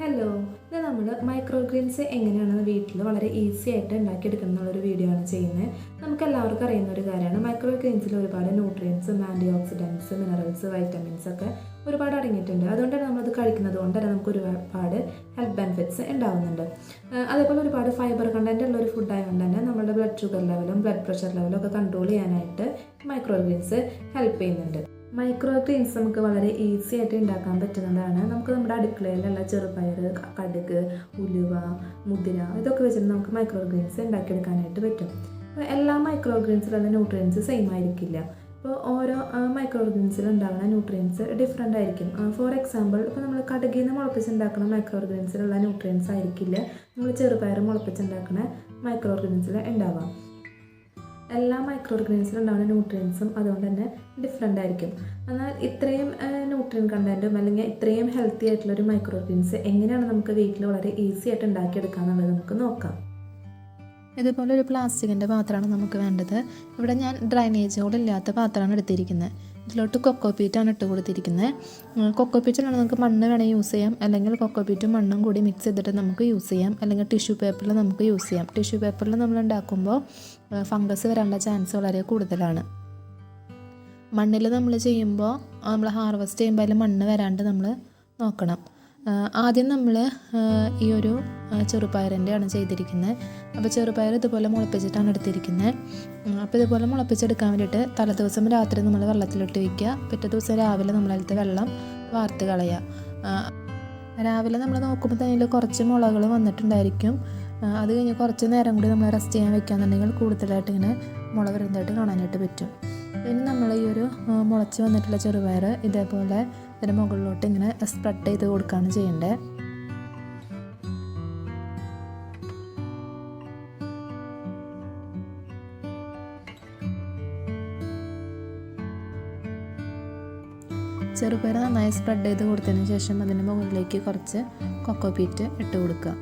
Hello ഇത് നമ്മൾ micro Green's എങ്ങനെയാണ് വീട്ടിൽ വളരെ ഈസി ആയിട്ട് ഉണ്ടാക്കിയെടുക്കുന്ന എന്നുള്ളൊരു വീഡിയോ ആണ് ചെയ്യുന്നത്. നമുക്ക് എല്ലാവർക്കും അറിയുന്ന ഒരു കാര്യമാണ്. മൈക്രോ ഗ്രീൻസിൽ ഒരുപാട് ന്യൂട്രിയൻസും ആന്റി ഓക്സിഡൻസ് മിനറൽസ് വൈറ്റമിൻസ് ഒക്കെ ഒരുപാട് അടങ്ങിയിട്ടുണ്ട്. അതുകൊണ്ട് തന്നെ നമ്മളത് കഴിക്കുന്നത്. കൊണ്ട് തന്നെ നമുക്ക് ഒരുപാട് ഹെൽത്ത് ബെനിഫിറ്റ്സ് ഉണ്ടാവുന്നുണ്ട്. അതേപോലെ ഒരുപാട് ഫൈബർ കണ്ടന്റ് ഉള്ള ഒരു ഫുഡ് ആയതുകൊണ്ട് തന്നെ നമ്മുടെ ബ്ലഡ് ഷുഗർ ലെവലും ബ്ലഡ് പ്രഷർ ലെവലും ഒക്കെ കൺട്രോൾ ചെയ്യാനായിട്ട് മൈക്രോ ഗ്രീൻസ് ഹെൽപ്പ് ചെയ്യുന്നുണ്ട്. മൈക്രോ ഗ്രീൻസ് നമുക്ക് വളരെ ഈസി ആയിട്ട് ഉണ്ടാക്കാൻ പറ്റുന്നതാണ്. നമുക്ക് നമ്മുടെ അടുക്കളയിലുള്ള ചെറുപയർ കടുക് ഉലുവ മുതിര ഇതൊക്കെ വെച്ചിട്ട് നമുക്ക് മൈക്രോ ഗ്രീൻസ് ഉണ്ടാക്കിയെടുക്കാനായിട്ട് പറ്റും. അപ്പോൾ എല്ലാ മൈക്രോ ഗ്രീൻസിലുള്ള ന്യൂട്രിയൻസ് സെയിം ആയിരിക്കില്ല. ഇപ്പോൾ ഓരോ മൈക്രോ ഗ്രീൻസിൽ ഉണ്ടാകുന്ന ന്യൂട്രിയൻസ് ഡിഫറെന്റ് ആയിരിക്കും. ഫോർ എക്സാമ്പിൾ ഇപ്പോൾ നമ്മൾ കടുകിൽ നിന്ന് മുളപ്പിച്ചുണ്ടാക്കുന്ന മൈക്രോ ഗ്രീൻസിലുള്ള ന്യൂട്രിയൻസ് ആയിരിക്കില്ല. നമ്മൾ ചെറുപയർ മുളപ്പിച്ചുണ്ടാക്കുന്ന മൈക്രോ ഗ്രീൻസിൽ ഉണ്ടാവാം. എല്ലാ മൈക്രോ ഓർഗനൈസിലും ഉണ്ടാകുന്ന ന്യൂട്രിയൻസും അതുകൊണ്ട് തന്നെ ഡിഫറെന്റ് ആയിരിക്കും. എന്നാൽ ഇത്രയും ന്യൂട്രിയൻ കണ്ടന്റും അല്ലെങ്കിൽ ഇത്രയും ഹെൽത്തി ആയിട്ടുള്ള ഒരു മൈക്രോ ഓർഗാനിസ് എങ്ങനെയാണ് നമുക്ക് വീട്ടിൽ വളരെ ഈസി ആയിട്ട് ഉണ്ടാക്കിയെടുക്കുക എന്നുള്ളത് നമുക്ക് നോക്കാം. ഇതുപോലെ ഒരു പ്ലാസ്റ്റിക്കിന്റെ പാത്രമാണ് നമുക്ക് വേണ്ടത്. ഇവിടെ ഞാൻ ഡ്രൈനേജുകളില്ലാത്ത പാത്രമാണ് എടുത്തിരിക്കുന്നത്. ഇതിലോട്ട് കൊക്കോപീറ്റാണ് ഇട്ട് കൊടുത്തിരിക്കുന്നത് കൊക്കോപീറ്റിലാണ് നമുക്ക് മണ്ണ് വേണമെങ്കിൽ യൂസ് ചെയ്യാം. അല്ലെങ്കിൽ കൊക്കോപീറ്റും മണ്ണും കൂടി മിക്സ് ചെയ്തിട്ട് നമുക്ക് യൂസ് ചെയ്യാം. അല്ലെങ്കിൽ ടിഷ്യൂ പേപ്പറിൽ നമുക്ക് യൂസ് ചെയ്യാം. ടിഷ്യൂ പേപ്പറിൽ നമ്മൾ ഉണ്ടാക്കുമ്പോൾ ഫംഗസ് വരാനുള്ള ചാൻസ് വളരെ കൂടുതലാണ്. മണ്ണിൽ നമ്മൾ ചെയ്യുമ്പോൾ നമ്മൾ ഹാർവെസ്റ്റ് ചെയ്യുമ്പോൾ അതിൽ മണ്ണ് വരാണ്ട് നമ്മൾ നോക്കണം. ആദ്യം നമ്മൾ ഈ ഒരു ചെറുപയറിന്റെയാണ് ചെയ്തിരിക്കുന്നത് അപ്പോൾ ചെറുപയർ ഇതുപോലെ മുളപ്പിച്ചിട്ടാണ് എടുത്തിരിക്കുന്നത് അപ്പോൾ ഇതുപോലെ മുളപ്പിച്ചെടുക്കാൻ വേണ്ടിയിട്ട് തലേദിവസം രാത്രി നമ്മൾ വെള്ളത്തിലിട്ട് വയ്ക്കുക പിറ്റേ ദിവസം രാവിലെ നമ്മളതിലത്തെ വെള്ളം വാർത്ത് കളയുക. രാവിലെ നമ്മൾ നോക്കുമ്പോൾ തന്നെ കുറച്ച് മുളകൾ വന്നിട്ടുണ്ടായിരിക്കും. അത് കഴിഞ്ഞ് കുറച്ച് നേരം കൂടി നമ്മൾ റെസ്റ്റ് ചെയ്യാൻ വെക്കുകയാണെന്നുണ്ടെങ്കിൽ കൂടുതലായിട്ട് ഇങ്ങനെ മുള വരുന്നതായിട്ട് കാണാനായിട്ട് പറ്റും. പിന്നെ നമ്മൾ ഈ ഒരു മുളച്ച് വന്നിട്ടുള്ള ചെറുപയർ ഇതേപോലെ ഇതിന്റെ മുകളിലോട്ട് ഇങ്ങനെ സ്പ്രെഡ് ചെയ്ത് കൊടുക്കുകയാണ് ചെയ്യേണ്ടത് ചെറുപയർ നന്നായി സ്പ്രെഡ് ചെയ്ത് കൊടുത്തതിന് ശേഷം അതിന്റെ മുകളിലേക്ക് കുറച്ച് കൊക്കോ പീറ്റ് ഇട്ട് കൊടുക്കുക.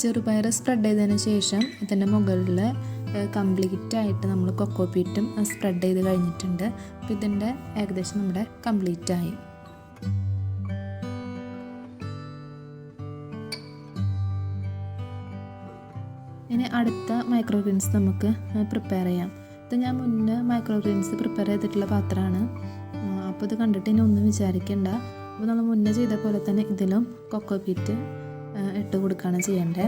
ചെറുപയർ സ്പ്രെഡ് ചെയ്തതിന് ശേഷം ഇതിന്റെ മുകളിൽ കംപ്ലീറ്റ് ആയിട്ട് നമ്മൾ കൊക്കോ പീറ്റും സ്പ്രെഡ് ചെയ്ത് കഴിഞ്ഞിട്ടുണ്ട്. അപ്പോൾ ഇതിന്റെ ഏകദേശം നമ്മുടെ കംപ്ലീറ്റ് ആയി. ഇനി അടുത്ത മൈക്രോ ഗ്രീൻസ് നമുക്ക് പ്രിപ്പയർ ചെയ്യാം. ഇത് ഞാൻ മുന്നേ മൈക്രോ ഗ്രീൻസ് പ്രിപ്പയർ ചെയ്തിട്ടുള്ള പാത്രമാണ്. അപ്പോൾ ഇത് കണ്ടിട്ട് ഇനി ഒന്നും വിചാരിക്കേണ്ട. അപ്പോൾ നമ്മൾ മുന്നേ ചെയ്ത പോലെ തന്നെ ഇതിലും കൊക്കോ പീറ്റ് ഇട്ട് കൊടുക്കുകയാണ് ചെയ്യേണ്ടത്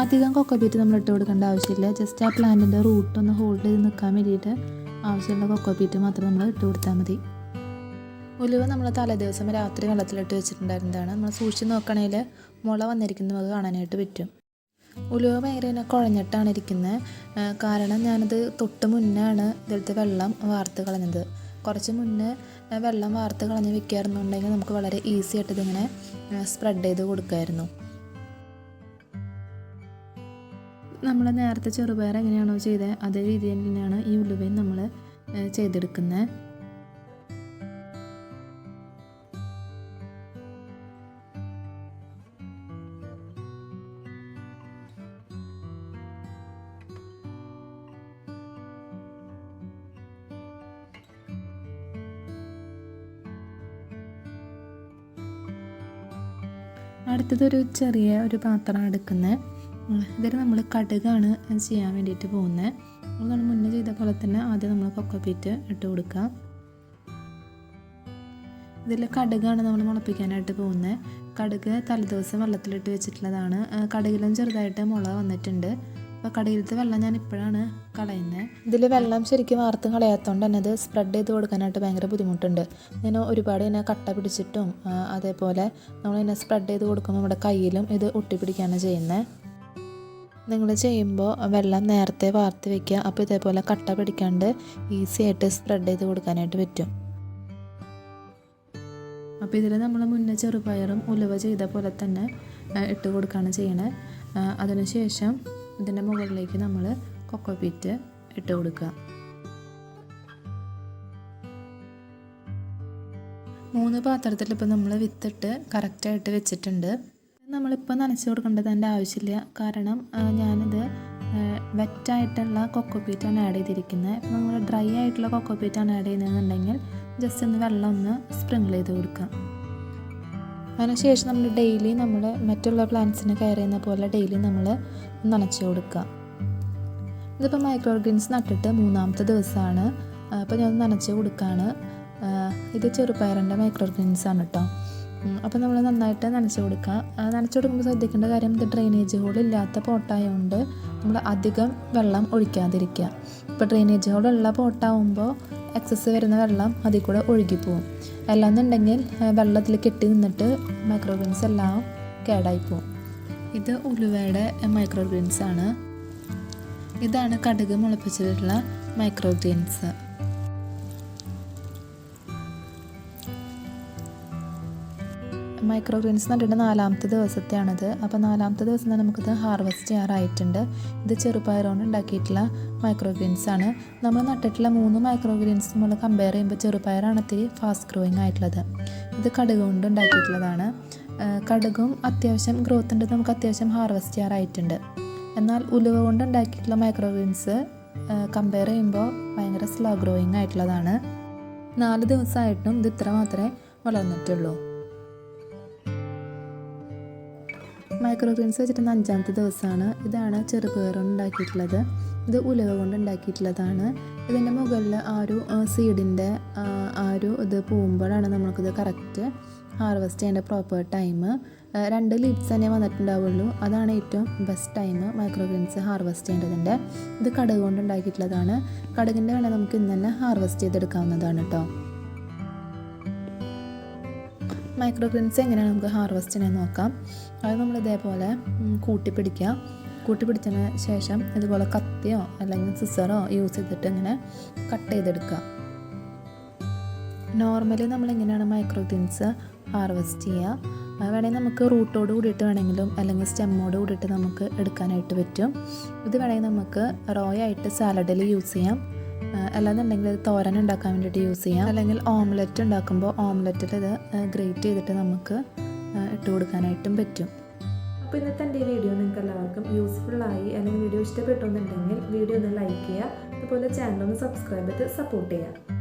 അധികം കൊക്കോ പീറ്റ് നമ്മൾ ഇട്ട് കൊടുക്കേണ്ട ആവശ്യമില്ല. ജസ്റ്റ് ആ പ്ലാന്റിന്റെ റൂട്ട് ഒന്ന് ഹോൾഡ് ചെയ്ത് നിൽക്കാൻ വേണ്ടിയിട്ട് ആവശ്യമുള്ള കൊക്കോ പീറ്റ് മാത്രം നമ്മൾ ഇട്ട് കൊടുത്താൽ മതി. ഉലുവ നമ്മൾ തലേദിവസം രാത്രി വെള്ളത്തിലിട്ട് വെച്ചിട്ടുണ്ടായിരുന്നതാണ്. നമ്മൾ സൂക്ഷിച്ച് നോക്കണേൽ മുള വന്നിരിക്കുന്നത് നമുക്ക് കാണാനായിട്ട് പറ്റും. ഉലുവ ഭയങ്കര ഇങ്ങനെ കുഴഞ്ഞിട്ടാണ് ഇരിക്കുന്നത്. കാരണം ഞാനത് തൊട്ട് മുന്നാണ് ഇതിലത്തെ വെള്ളം വാർത്ത് കളഞ്ഞത്. കുറച്ച് മുന്നേ വെള്ളം വാർത്ത് കളഞ്ഞ് വെക്കാറുണ്ടെങ്കിൽ നമുക്ക് വളരെ ഈസി ആയിട്ട് ഇതിങ്ങനെ സ്പ്രെഡ് ചെയ്ത് കൊടുക്കുമായിരുന്നു നമ്മൾ നേരത്തെ ചെറുപയർ എങ്ങനെയാണോ ചെയ്തത് അതേ രീതിയിൽ തന്നെയാണ് ഈ ഉലുവയും നമ്മൾ ചെയ്തെടുക്കുന്നത് അടുത്തതൊരു ചെറിയ ഒരു പാത്രമാണ് എടുക്കുന്നത്. ഇതിൽ നമ്മൾ കടുകാണ് ചെയ്യാൻ വേണ്ടിയിട്ട് പോകുന്നത്. നമ്മൾ മുന്നേ ചെയ്ത പോലെ തന്നെ ആദ്യം നമ്മൾ കൊക്കപ്പീറ്റ് ഇട്ട് കൊടുക്കുക. ഇതിൽ കടുകാണ് നമ്മൾ മുളപ്പിക്കാനായിട്ട് പോകുന്നത്. കടുക് തലേദിവസം വെള്ളത്തിലിട്ട് വെച്ചിട്ടുള്ളതാണ്. കടുകിലും ചെറുതായിട്ട് മുള വന്നിട്ടുണ്ട്. അപ്പോൾ കടയിലത്തെ വെള്ളം ഞാൻ ഇപ്പോഴാണ് കളയുന്നത് ഇതിൽ വെള്ളം ശരിക്കും വാർത്ത് കളയാത്തതുകൊണ്ട് തന്നെ ഇത് സ്പ്രെഡ് ചെയ്ത് കൊടുക്കാനായിട്ട് ഭയങ്കര ബുദ്ധിമുട്ടുണ്ട്. ഇങ്ങനെ ഒരുപാട് ഇങ്ങനെ കട്ട പിടിച്ചിട്ടും അതേപോലെ നമ്മളിങ്ങനെ സ്പ്രെഡ് ചെയ്ത് കൊടുക്കുമ്പോൾ നമ്മുടെ കയ്യിലും ഇത് ഒട്ടിപ്പിടിക്കുകയാണ് ചെയ്യുന്നത് നിങ്ങൾ ചെയ്യുമ്പോൾ വെള്ളം നേരത്തെ വാർത്ത് വെക്കുക അപ്പോൾ ഇതേപോലെ കട്ട പിടിക്കാണ്ട് ഈസി ആയിട്ട് സ്പ്രെഡ് ചെയ്ത് കൊടുക്കാനായിട്ട് പറ്റും. അപ്പോൾ ഇതിൽ നമ്മൾ മുന്നേ ചെറുപയറും ഉലവ ചെയ്ത പോലെ തന്നെ ഇട്ട് കൊടുക്കുകയാണ് ചെയ്യണേ. അതിനുശേഷം ഇതിന്റെ മുകളിലേക്ക് നമ്മൾ കൊക്കോ പീറ്റ് ഇട്ട് കൊടുക്കുക. മൂന്ന് പാത്രത്തിൽ ഇപ്പോൾ നമ്മൾ വിത്തിട്ട് കറക്റ്റായിട്ട് വെച്ചിട്ടുണ്ട്. നമ്മളിപ്പോൾ നനച്ച് കൊടുക്കേണ്ടതിന്റെ ആവശ്യമില്ല. കാരണം ഞാനിത് വെറ്റായിട്ടുള്ള കൊക്കോപ്പീറ്റാണ് ആഡ് ചെയ്തിരിക്കുന്നത്. ഇപ്പം നമ്മൾ ഡ്രൈ ആയിട്ടുള്ള കൊക്കോപ്പീറ്റാണ് ആഡ് ചെയ്യുന്നതെന്നുണ്ടെങ്കിൽ ജസ്റ്റ് ഒന്ന് വെള്ളം ഒന്ന് സ്പ്രിങ്കിൾ ചെയ്ത് കൊടുക്കാം അതിനുശേഷം നമ്മൾ ഡെയിലി നമ്മൾ മറ്റുള്ള പ്ലാന്റ്സിന് കെയർ ചെയ്യുന്ന പോലെ ഡെയിലി നമ്മൾ നനച്ച് കൊടുക്കുക. ഇതിപ്പോൾ മൈക്രോ ഓർഗൻസ് നട്ടിട്ട് മൂന്നാമത്തെ ദിവസമാണ്. അപ്പോൾ ഞാൻ നനച്ച് കൊടുക്കുകയാണ് ഇത് ചെറുപയറിന്റെ മൈക്രോ ഗ്രീൻസ് ആണ് കേട്ടോ അപ്പോൾ നമ്മൾ നന്നായിട്ട് നനച്ച് കൊടുക്കുക. നനച്ച് കൊടുക്കുമ്പോൾ ശ്രദ്ധിക്കേണ്ട കാര്യം ഇത് ഡ്രെയിനേജ് ഹോൾ ഇല്ലാത്ത പോട്ടായതുകൊണ്ട് നമ്മൾ അധികം വെള്ളം ഒഴിക്കാതിരിക്കുക. ഇപ്പോൾ ഡ്രെയിനേജ് ഹോൾ ഉള്ള പോട്ടാവുമ്പോൾ എക്സസ് വരുന്ന വെള്ളം അതിൽ കൂടെ ഒഴുകിപ്പോവും. അല്ലാന്നുണ്ടെങ്കിൽ വെള്ളത്തിൽ കെട്ടി നിന്നിട്ട് മൈക്രോ ഗ്രീൻസ് എല്ലാം കേടായി പോവും ഇത് ഉലുവയുടെ മൈക്രോ ഗ്രീൻസ് ആണ്. ഇതാണ് കടുക് മുളപ്പിച്ചിട്ടുള്ള മൈക്രോ ഗ്രീൻസ് മൈക്രോ ഗ്രീൻസ് നട്ടിട്ട് നാലാമത്തെ ദിവസത്തെയാണിത്. അപ്പോൾ നാലാമത്തെ ദിവസം തന്നെ നമുക്കിത് ഹാർവെസ്റ്റ് ചെയ്യാറായിട്ടുണ്ട്. ഇത് ചെറുപയർ ഉണ്ടാക്കിയിട്ടുള്ള മൈക്രോ ഗ്രീൻസ് ആണ്. നമ്മൾ നട്ടിട്ടുള്ള മൂന്ന് മൈക്രോ ഗ്രീൻസ് നമ്മൾ കമ്പയർ ചെയ്യുമ്പോൾ ചെറുപയറാണ് ഇത്തിരി ഫാസ്റ്റ് ഗ്രോയിങ് ആയിട്ടുള്ളത്. ഇത് കടുക് കൊണ്ട് ഉണ്ടാക്കിയിട്ടുള്ളതാണ്. കടുകും അത്യാവശ്യം ഗ്രോത്ത് ഉണ്ട്. നമുക്ക് അത്യാവശ്യം ഹാർവെസ്റ്റ് ചെയ്യാറായിട്ടുണ്ട്. എന്നാൽ ഉലുവ കൊണ്ട് ഉണ്ടാക്കിയിട്ടുള്ള മൈക്രോവീൻസ് കമ്പയർ ചെയ്യുമ്പോൾ ഭയങ്കര സ്ലോ ഗ്രോയിങ് ആയിട്ടുള്ളതാണ്. നാല് ദിവസമായിട്ടും ഇത് ഇത്ര മാത്രമേ വളർന്നിട്ടുള്ളൂ. മൈക്രോഗ്രീൻസ് വെച്ചിട്ട് അഞ്ചാമത്തെ ദിവസമാണ്. ഇതാണ് ചെറുപയർ ഉണ്ടാക്കിയിട്ടുള്ളത്. ഇത് ഉലവ കൊണ്ട് ഉണ്ടാക്കിയിട്ടുള്ളതാണ്. ഇതിന്റെ മുകളിൽ ആ ഒരു സീഡിന്റെ ആ ഒരു ഇത് പോകുമ്പോഴാണ് നമുക്കിത് കറക്റ്റ് ഹാർവെസ്റ്റ് ചെയ്യേണ്ട പ്രോപ്പർ ടൈം രണ്ട് ലീഡ്സ് തന്നെ വന്നിട്ടുണ്ടാവുള്ളൂ. അതാണ് ഏറ്റവും ബെസ്റ്റ് ടൈം മൈക്രോഗ്രീൻസ് ഹാർവെസ്റ്റ് ചെയ്യേണ്ടതിന്റെ. ഇത് കടുക് കൊണ്ട് ഉണ്ടാക്കിയിട്ടുള്ളതാണ്. കടുകിന്റെ വേണേൽ നമുക്ക് ഇന്ന് തന്നെ ഹാർവെസ്റ്റ് ചെയ്തെടുക്കാവുന്നതാണ് കേട്ടോ മൈക്രോഗ്രീൻസ് എങ്ങനെയാണ് നമുക്ക് ഹാർവെസ്റ്റ് ചെയ്യാൻ നോക്കാം? അത് നമ്മൾ ഇതേപോലെ കൂട്ടിപ്പിടിക്കുക കൂട്ടിപ്പിടിച്ചതിന് ശേഷം ഇതുപോലെ കത്തിയോ അല്ലെങ്കിൽ സിസറോ യൂസ് ചെയ്തിട്ട് ഇങ്ങനെ കട്ട് ചെയ്തെടുക്കുക. നോർമലി നമ്മൾ എങ്ങനെയാണ് മൈക്രോ ഗ്രീൻസ് ഹാർവെസ്റ്റ് ചെയ്യുക അത് വേണമെങ്കിൽ നമുക്ക് റൂട്ടോട് കൂടിയിട്ട് വേണമെങ്കിലും അല്ലെങ്കിൽ സ്റ്റെമ്മോട് കൂടിയിട്ട് നമുക്ക് എടുക്കാനായിട്ട് പറ്റും. ഇത് വേണമെങ്കിൽ നമുക്ക് റോ ആയിട്ട് സാലഡിൽ യൂസ് ചെയ്യാം. അല്ലാന്നുണ്ടെങ്കിൽ ഇത് തോരൻ ഉണ്ടാക്കാൻ വേണ്ടിയിട്ട് യൂസ് ചെയ്യാം. അല്ലെങ്കിൽ ഓംലെറ്റ് ഉണ്ടാക്കുമ്പോൾ ഓംലെറ്റിൽ ഇത് ഗ്രേറ്റ് ചെയ്തിട്ട് നമുക്ക് ഇട്ട് കൊടുക്കാനായിട്ടും പറ്റും. അപ്പോൾ ഇന്നത്തെ എന്റെ വീഡിയോ നിങ്ങൾക്ക് എല്ലാവർക്കും യൂസ്ഫുള്ളായി അല്ലെങ്കിൽ വീഡിയോ ഇഷ്ടപ്പെട്ടു എന്നുണ്ടെങ്കിൽ വീഡിയോ ഒന്ന് ലൈക്ക് ചെയ്യുക. അതുപോലെ ചാനൽ ഒന്ന് സബ്സ്ക്രൈബ് ചെയ്ത് സപ്പോർട്ട് ചെയ്യുക.